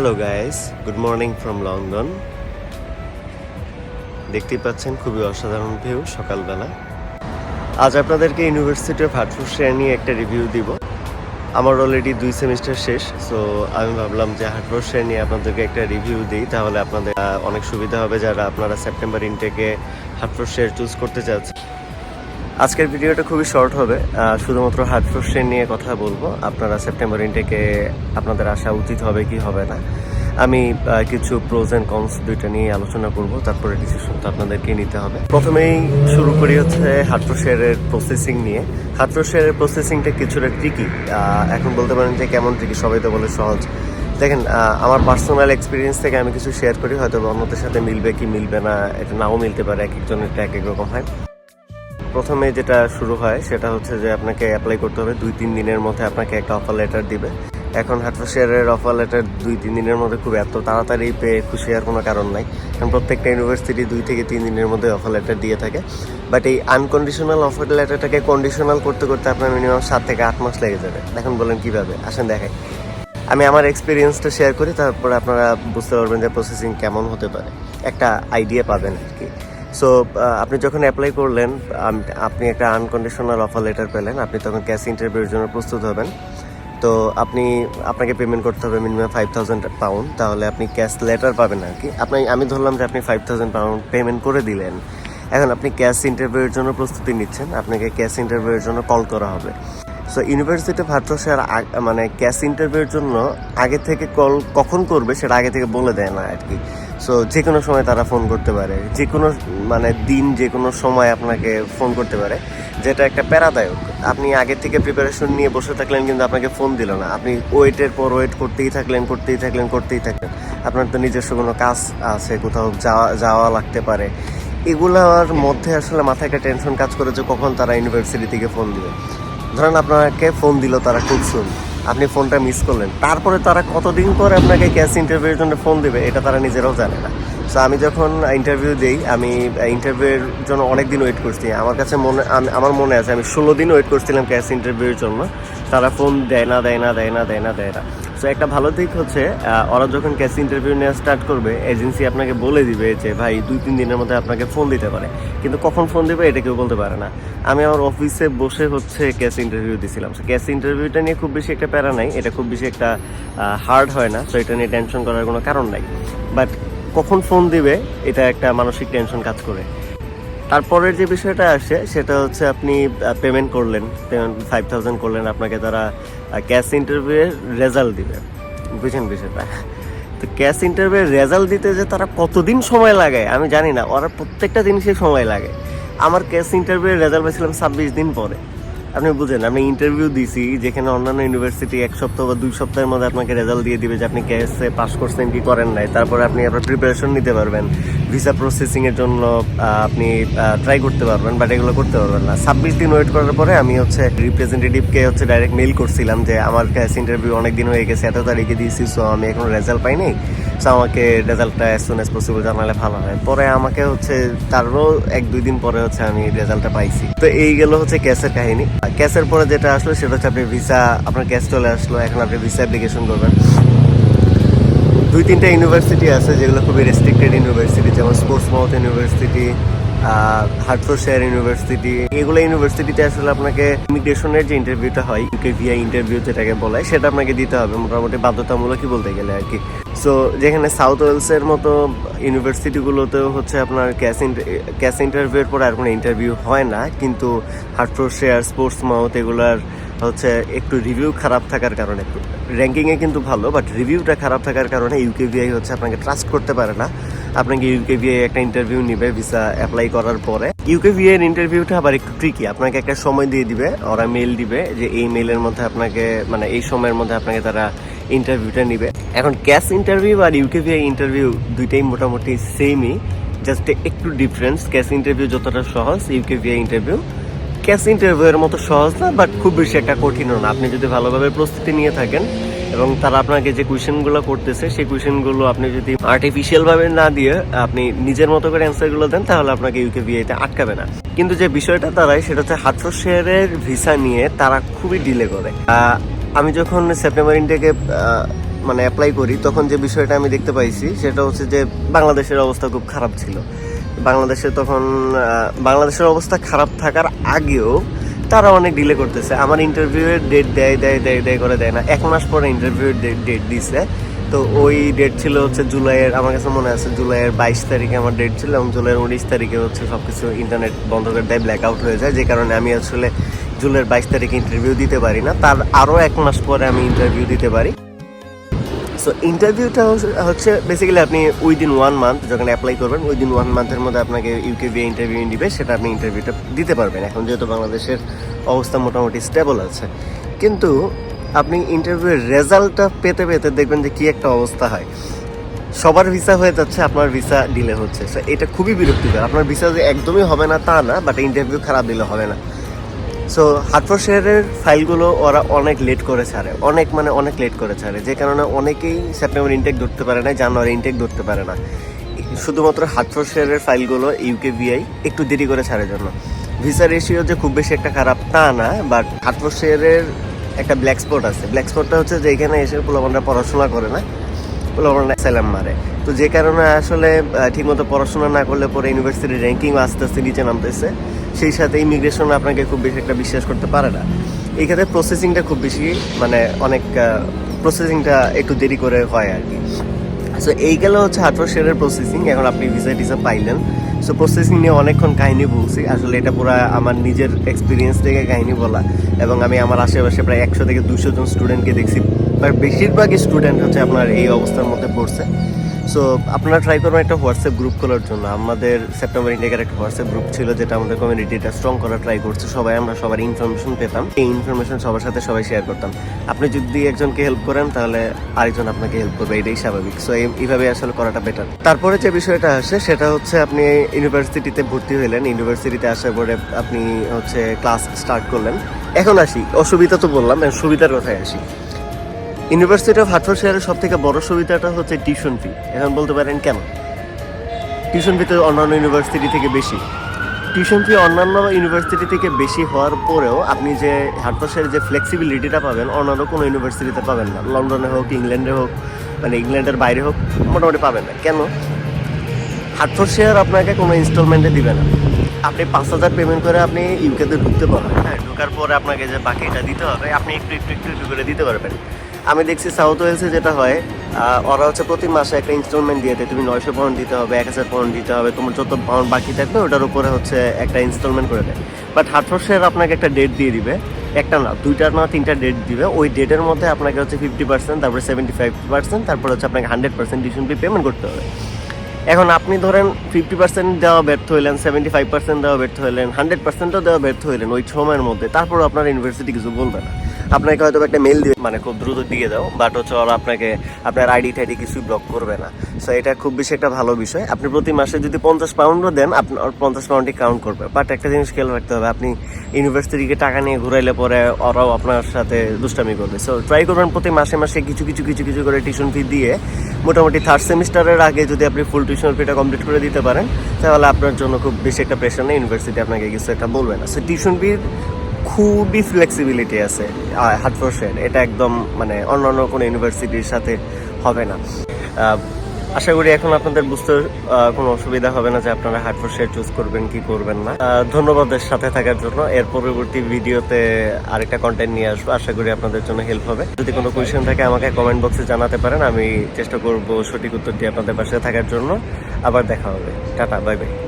Hello guys good morning from London দেখতেই পাচ্ছেন, খুবই অসাধারণ ভিউ সকালবেলা। আজ আপনাদেরকে ইউনিভার্সিটি অফ হার্টফোর্ডশায়ার নিয়ে একটা রিভিউ দিব। আমার অলরেডি দুই সেমিস্টার শেষ সো আমি ভাবলাম যে হার্টফোর্ডশায়ার নিয়ে আপনাদেরকে একটা রিভিউ দিই, তাহলে আপনাদের অনেক সুবিধা হবে যারা আপনারা সেপ্টেম্বর ইনটেকে হার্টফোর্ডশায়ার চুজ করতে চাচ্ছেন। আজকের ভিডিওটা খুবই শর্ট হবে। শুধুমাত্র শুধুমাত্র হার্টফোর্ডশায়ার নিয়ে কথা বলব। আপনারা সেপ্টেম্বর ইনটেকে আপনাদের আসা উচিত হবে কি হবে না। আমি কিছু প্রোজ অ্যান্ড কনস দুইটা নিয়ে আলোচনা করব, তারপরে ডিসিশন তো আপনাদেরকে নিতে হবে। প্রথমেই শুরু করি হচ্ছে হার্টফোর্ডশায়ারের প্রসেসিং নিয়ে। হার্টফোর্ডশায়ারের প্রসেসিংটা কিছুটা ট্রিকি এখন বলতে পারেন যে কেমন ট্রিকি সবাই তো বলে সহজ। দেখেন আমার পার্সোনাল এক্সপিরিয়েন্স থেকে আমি কিছু শেয়ার করি হয়তো অন্যদের সাথে মিলবে কি মিলবে না, এটা নাও মিলতে পারে, এক একজনের এক এক রকম হয়। প্রথমে যেটা শুরু হয়, সেটা হচ্ছে যে আপনাকে অ্যাপ্লাই করতে হবে। দুই, তিন দিনের মধ্যে আপনাকে একটা অফার লেটার দিবে। এখন হাটফাশেয়ারের অফার লেটার দুই, তিন দিনের মধ্যে খুব এত তাড়াতাড়ি পেয়ে খুশি হওয়ার কোনো কারণ নাই। কারণ প্রত্যেকটা ইউনিভার্সিটি দুই থেকে তিন দিনের মধ্যে অফার লেটার দিয়ে থাকে। বাট এই আনকন্ডিশনাল অফার লেটারটাকে কন্ডিশনাল করতে করতে আপনার মিনিমাম সাত থেকে আট মাস লেগে যাবে। এখন বলেন কীভাবে? আসেন দেখাই। আমি আমার এক্সপিরিয়েন্সটা শেয়ার করি, তারপরে আপনারা বুঝতে পারবেন যে প্রসেসিং কেমন হতে পারে। একটা আইডিয়া পাবেন আর কি। সো আপনি যখন অ্যাপ্লাই করলেন আপনি একটা আনকন্ডিশনাল অফার লেটার পেলেন, আপনি তখন ক্যাশ ইন্টারভিউর জন্য প্রস্তুত হবেন। তো আপনি, আপনাকে পেমেন্ট করতে হবে মিনিমাম ফাইভ থাউজেন্ড পাউন্ড তাহলে আপনি ক্যাশ লেটার পাবেন আর কি। আপনি, আমি ধরলাম যে আপনি ফাইভ থাউজেন্ড পাউন্ড পেমেন্ট করে দিলেন। এখন আপনি ক্যাশ ইন্টারভিউর জন্য প্রস্তুতি নিচ্ছেন, আপনাকে ক্যাশ ইন্টারভিউর জন্য কল করা হবে। সো ইউনিভার্সিটি হার্টফোর্ডশায়ার মানে ক্যাশ ইন্টারভিউর জন্য আগে থেকে কল কখন করবে, সেটা আগে থেকে বলে দেয় না আর কি। সো যে কোনো সময় তারা ফোন করতে পারে। যে কোনো মানে দিন যে কোনো সময় আপনাকে ফোন করতে পারে, যেটা একটা প্যারাদায়ক। আপনি আগে থেকে প্রিপারেশন নিয়ে বসে থাকলেন কিন্তু আপনাকে ফোন দিল না। আপনি ওয়েটের পর ওয়েট করতেই থাকলেন করতেই থাকলেন করতেই থাকলেন। আপনার তো নিজস্ব কোনো কাজ আছে, কোথাও যাওয়া যাওয়া লাগতে পারে। এগুলোর মধ্যে আসলে মাথায় একটা টেনশন কাজ করে যে কখন তারা ইউনিভার্সিটি থেকে ফোন দিবে। ধরেন আপনাকে ফোন দিল তারা খুব শুন আপনি ফোনটা মিস করলেন। তারপরে তারা কতদিন পর আপনাকে ক্যাশ ইন্টারভিউর জন্য ফোন দেবে, এটা তারা নিজেরাও জানে না। সো আমি যখন ইন্টারভিউ দিই, আমি ইন্টারভিউর জন্য অনেক দিন ওয়েট করছি। আমার কাছে মনে, আমি- আমার মনে আছে, আমি ষোলো দিন ওয়েট করছিলাম ক্যাশ ইন্টারভিউর জন্য। তারা ফোন দেয় না দেয় না দেয় না দেয় না দেয় না। সো একটা ভালো দিক হচ্ছে ওরা যখন ক্যাশ ইন্টারভিউ নেওয়া স্টার্ট করবে এজেন্সি আপনাকে বলে দিবে যে, ভাই, দুই, তিন দিনের মধ্যে আপনাকে ফোন দিতে পারে। কিন্তু কখন ফোন দেবে, এটা কেউ বলতে পারে না। আমি আমার অফিসে বসে হচ্ছে ক্যাশ ইন্টারভিউ দিছিলাম। সো ক্যাশ ইন্টারভিউটা নিয়ে খুব বেশি একটা প্যারা নাই, এটা খুব বেশি একটা হার্ড হয় না। তো এটা নিয়ে টেনশন করার কোনো কারণ নাই। বাট কখন ফোন দিবে, এটা একটা মানসিক টেনশন কাজ করে। তারপরের যে বিষয়টা আসে, সেটা হচ্ছে আপনি পেমেন্ট করলেন পেমেন্ট ফাইভ থাউজেন্ড করলেন, আপনাকে তারা ক্যাশ ইন্টারভিউয়ের রেজাল্ট দিবে। বুঝছেন বিষয়টা? তো ক্যাশ ইন্টারভিউয়ের রেজাল্ট দিতে যে তারা কতদিন সময় লাগে, আমি জানি না। ওরা প্রত্যেকটা জিনিসে সময় লাগে। আমার ক্যাশ ইন্টারভিউয়ের রেজাল্ট পেয়েছিলাম ছাব্বিশ দিন পরে। আপনি বুঝেন, আমি ইন্টারভিউ দিছি, যেখানে অন্যান্য ইউনিভার্সিটি এক সপ্তাহ বা দুই সপ্তাহের মধ্যে আপনাকে রেজাল্ট দিয়ে দিবে যে আপনি ক্যাশে পাস করছেন, কি করেন নাই। তারপরে আপনি আপনার প্রিপারেশন নিতে পারবেন। ভিসা প্রসেসিং এর জন্য আপনি ট্রাই করতে পারবেন বাট এগুলো করতে পারবেন না। ছাব্বিশ দিন ওয়েট করার পরে আমি হচ্ছে রিপ্রেজেন্টেটিভকে হচ্ছে ডাইরেক্ট মেল করছিলাম যে, আমার ক্যাশ ইন্টারভিউ অনেক দিন হয়ে গেছে, এত তারিখে দিয়েছি সো আমি এখন রেজাল্ট পাইনি। আমাকে রেজাল্টটা অ্যাজ সুন অ্যাজ পসিবল জানালে ভালো হয়। পরে আমাকে হচ্ছে, তারও এক, দুই দিন পরে হচ্ছে আমি রেজাল্টটা পাইছি। তো এই গেল হচ্ছে ক্যাশের কাহিনী। ক্যাশের পরে যেটা আসলো, সেটা হচ্ছে আপনি ভিসা আপনার ক্যাশ চলে আসলো, এখন আপনি ভিসা অ্যাপ্লিকেশন করবেন। দুই, তিনটা ইউনিভার্সিটি আছে যেগুলো খুবই রেস্ট্রিক্টেড ইউনিভার্সিটি যেমন Portsmouth university Hertfordshire university এগুলো ইউনিভার্সিটিতে আসলে আপনাকে ইমিগ্রেশনের যে ইন্টারভিউটা হয় ইউকে ভিআই ইন্টারভিউ যেটাকে বলে, সেটা আপনাকে দিতে হবে। মোটামুটি বাধ্যতামূলকই বলতে গেলে আর কি। সো যেখানে সাউথ ওয়েলসের মতো ইউনিভার্সিটিগুলোতেও হচ্ছে আপনার ক্যাশ ক্যাশ ইন্টারভিউর পরে আর কোনো ইন্টারভিউ হয় না। কিন্তু হার্টফোর্ডশায়ার স্পোর্টস মাউথ এগুলার হচ্ছে একটু রিভিউ খারাপ থাকার কারণে। র্যাঙ্কিংয়ে কিন্তু ভালো বাট রিভিউটা খারাপ থাকার কারণে ইউকেভিআই হচ্ছে আপনাকে ট্রাস্ট করতে পারে না। আপনাকে ইউকেভিআই একটা ইন্টারভিউ নিবে ভিসা অ্যাপ্লাই করার পরে। ইউকেভিআই এর ইন্টারভিউটা আবার একটু ট্রিকি আপনাকে একটা সময় দিয়ে দিবে ওরা মেল দিবে, যে এই মেলের মধ্যে আপনাকে মানে এই সময়ের মধ্যে আপনাকে তারা ইন্টারভিউটা নিবে। এখন ক্যাশ ইন্টারভিউ আর ইউকেভিআই ইন্টারভিউ দুইটাই মোটামুটি সেমই জাস্ট একটু ডিফারেন্স ক্যাশ ইন্টারভিউ যতটা সহজ ইউকেভিআই ইন্টারভিউ ক্যাশ ইন্টারভিউয়ের মতো সহজ না বাট খুব বেশি একটা কঠিনও না। আপনি যদি ভালোভাবে প্রস্তুতি নিয়ে থাকেন এবং তারা আপনাকে যে কোয়েশ্চেনগুলো করতেছে, সেই কোয়েশ্চেনগুলো আপনি যদি আর্টিফিশিয়ালভাবে না দিয়ে আপনি নিজের মতো করে অ্যান্সারগুলো দেন, তাহলে আপনাকে ইউকে বিয়েতে আটকাবে না। কিন্তু যে বিষয়টা তারাই সেটা হচ্ছে হাটফোর শেয়ারের ভিসা নিয়ে তারা খুবই ডিলে করে। আমি যখন সেপ্টেম্বর ইনটেকে মানে অ্যাপ্লাই করি, তখন যে বিষয়টা আমি দেখতে পাইছি, সেটা হচ্ছে যে বাংলাদেশের অবস্থা খুব খারাপ ছিল। বাংলাদেশে তখন বাংলাদেশের অবস্থা খারাপ থাকার আগেও তারা অনেক ডিলে করতেছে। আমার ইন্টারভিউয়ের ডেট দেয় দেয় দেয় দেয় করে দেয় না। এক মাস পরে ইন্টারভিউয়ের ডেট ডেট দিছে। তো ওই ডেট ছিল হচ্ছে জুলাইয়ের, আমার কাছে মনে আছে, জুলাইয়ের বাইশ তারিখে আমার ডেট ছিল এবং জুলাইয়ের উনিশ তারিখে হচ্ছে সব কিছু ইন্টারনেট বন্ধ করে দেয় ব্ল্যাক আউট হয়ে যায়। যে কারণে আমি আসলে জুলাইয়ের বাইশ তারিখে ইন্টারভিউ দিতে পারি না। তার আরও এক মাস পরে আমি ইন্টারভিউ দিতে পারি। সো ইন্টারভিউটা হচ্ছে বেসিক্যালি আপনি উইদিন ওয়ান মান্থ যখন অ্যাপ্লাই করবেন উইদিন ওয়ান মান্থের মধ্যে আপনাকে ইউকে বিয়ে ইন্টারভিউ দিবে, সেটা আপনি ইন্টারভিউটা দিতে পারবেন। এখন যেহেতু বাংলাদেশের অবস্থা মোটামুটি স্টেবল আছে। কিন্তু আপনি ইন্টারভিউয়ের রেজাল্টটা পেতে পেতে দেখবেন যে কী একটা অবস্থা হয়। সবার ভিসা হয়ে যাচ্ছে, আপনার ভিসা ডিলে হচ্ছে। এটা খুবই বিরক্তিকর। আপনার ভিসা যে একদমই হবে না তা না বাট ইন্টারভিউ খারাপ দিলে হবে না। সো হাটফোর শেয়ারের ফাইলগুলো ওরা অনেক লেট করে ছাড়ে। অনেক মানে অনেক লেট করে ছাড়ে। যে কারণে অনেকেই সেপ্টেম্বর ইনটেক ধরতে পারে না জানুয়ারি ইনটেক ধরতে পারে না। শুধুমাত্র হাটফোর শেয়ারের ফাইলগুলো ইউকে ভিআই একটু দেরি করে ছাড়ের জন্য। ভিসা রেশিও যে খুব বেশি একটা খারাপ তা না বাট হাটফোর শেয়ারের একটা ব্ল্যাক স্পট আছে। ব্ল্যাক স্পটটা হচ্ছে যে এখানে এসে পোলাপানরা পড়াশোনা করে না। পোলাপানরা স্যালাম মারে। তো যে কারণে আসলে ঠিকমতো পড়াশোনা না করলে পরে ইউনিভার্সিটির র্যাঙ্কিং আস্তে আস্তে নিচে নামতেছে। সেই সাথে ইমিগ্রেশন আপনাকে খুব বেশি একটা বিশ্বাস করতে পারে না। এই ক্ষেত্রে প্রসেসিংটা খুব বেশি মানে অনেক প্রসেসিংটা একটু দেরি করে হয় আর কি। সো এই গেল হচ্ছে হার্ডওয়ার শেয়ারের প্রসেসিং এখন আপনি ভিসা টিসা পাইলেন। সো প্রসেসিং নিয়ে অনেকক্ষণ কাহিনী বলছি। আসলে এটা পুরো আমার নিজের এক্সপিরিয়েন্স থেকে কাহিনী বলা। এবং আমি আমার আশেপাশে প্রায় একশো থেকে দুশো জন স্টুডেন্টকে দেখছি। বাট বেশিরভাগই স্টুডেন্ট হচ্ছে আপনার এই অবস্থার মধ্যে পড়ছে। সো আপনারা ট্রাই করবেন একটা হোয়াটসঅ্যাপ গ্রুপ খোলার জন্য। আমাদের সেপ্টেম্বর ইন্ডিয়ার একটা হোয়াটসঅ্যাপ গ্রুপ ছিল যেটা আমাদের কমিউনিটিটা স্ট্রং করার ট্রাই করছে। সবাই আমরা সবার ইনফরমেশন পেতাম। এই ইনফরমেশন সবার সাথে সবাই শেয়ার করতাম। আপনি যদি একজনকে হেল্প করেন, তাহলে আরেকজন আপনাকে হেল্প করবে। এটাই স্বাভাবিক। সো এইভাবে আসলে করাটা বেটার তারপরে যে বিষয়টা আসে, সেটা হচ্ছে আপনি ইউনিভার্সিটিতে ভর্তি হইলেন। ইউনিভার্সিটিতে আসার পরে আপনি হচ্ছে ক্লাস স্টার্ট করলেন। এখন আসি। অসুবিধা তো বললাম, সুবিধার কথায় আসি। ইউনিভার্সিটি অফ হাটফোর্ড শেয়ারের সব থেকে বড় সুবিধাটা হচ্ছে টিউশন ফি এখন বলতে পারেন কেন টিউশন ফি তো অন্যান্য ইউনিভার্সিটি থেকে বেশি। টিউশন ফি অন্যান্য ইউনিভার্সিটি থেকে বেশি হওয়ার পরেও আপনি যে হাটফোর্ড শেয়ারের যে ফ্লেক্সিবিলিটিটা পাবেন, অন্যান্য কোনো ইউনিভার্সিটিতে পাবেন না। লন্ডনে হোক ইংল্যান্ডে হোক মানে ইংল্যান্ডের বাইরে হোক, মোটামুটি পাবেন না। কেন? হাটফোর্ড শেয়ার আপনাকে কোনো ইনস্টলমেন্টে দিবে না। আপনি পাঁচ হাজার পেমেন্ট করে আপনি ইউকেতে ঢুকতে পারবেন। হ্যাঁ ঢোকার পরে আপনাকে যে বাকিটা দিতে হবে, আপনি একটু একটু একটু করে দিতে পারবেন। আমি দেখছি সাউথ ওয়েলসে যেটা হয় ওরা হচ্ছে প্রতি মাসে একটা ইনস্টলমেন্ট দিয়ে দেয়। তুমি নয়শো পাউন্ড দিতে হবে, এক হাজার পাউন্ড দিতে হবে, তোমার যত পাউন্ড বাকি থাকবে, ওটার উপরে হচ্ছে একটা ইনস্টলমেন্ট করে দেয়। বাট হাটফোর্ড শেয়ার আপনাকে একটা ডেট দিয়ে দিবে। একটা না, দুইটা না তিনটা ডেট দিবে। ওই ডেটের মধ্যে আপনাকে হচ্ছে ফিফটি পার্সেন্ট তারপরে সেভেন্টি ফাইভ পার্সেন্ট তারপরে হচ্ছে আপনাকে hundred percent tuition fee payment করতে হবে। এখন আপনি ধরেন ফিফটি পার্সেন্ট দেওয়া ব্যর্থ হইলেন সেভেন্টি ফাইভ পার্সেন্ট দেওয়া ব্যর্থ হইলেন হান্ড্রেড পার্সেন্টও দেওয়া ব্যর্থ হইলেন ওই সময়ের মধ্যে তারপর আপনার ইউনিভার্সিটি কিছু বলবে না। আপনাকে হয়তো একটা মেল দিবে। মানে খুব দ্রুত দিয়ে দাও বাট হচ্ছে ওরা আপনাকে আপনার আইডি টাইডি কিছুই ব্লক করবে না। সো এটা খুব বেশি একটা ভালো বিষয়। আপনি প্রতি মাসে যদি পঞ্চাশ পাউন্ডও দেন আপনার পঞ্চাশ পাউন্ডই কাউন্ট করবে। বাট একটা জিনিস খেয়াল রাখতে হবে, আপনি ইউনিভার্সিটিকে টাকা নিয়ে ঘুরাইলে পরে ওরাও আপনার সাথে দুষ্টামি করবে। সো ট্রাই করবেন প্রতি মাসে মাসে কিছু কিছু কিছু কিছু করে টিউশন ফি দিয়ে মোটামুটি থার্ড সেমিস্টারের আগে যদি আপনি ফুল টিউশন ফিটা কমপ্লিট করে দিতে পারেন, তাহলে আপনার জন্য খুব বেশি একটা প্রেশার নেই ইউনিভার্সিটি আপনাকে কিছু একটা বলবে না। সো টিউশন ফির খুবই ফ্লেক্সিবিলিটি আছে হাটফোর শেয়ার এটা একদম মানে অন্যান্য কোনো ইউনিভার্সিটির সাথে হবে না। আশা করি এখন আপনাদের বুঝতে কোনো অসুবিধা হবে না যে আপনারা হাটফোর শেয়ার চুজ করবেন কি করবেন না। আহ, ধন্যবাদ এর সাথে থাকার জন্য। এর পরবর্তী ভিডিওতে আরেকটা কন্টেন্ট নিয়ে আসব। আশা করি আপনাদের জন্য হেল্প হবে। যদি কোনো কোয়েশ্চেন থাকে আমাকে কমেন্ট বক্সে জানাতে পারেন। আমি চেষ্টা করব সঠিক উত্তর দিয়ে আপনাদের পাশে থাকার জন্য। আবার দেখা হবে। Tata bye bye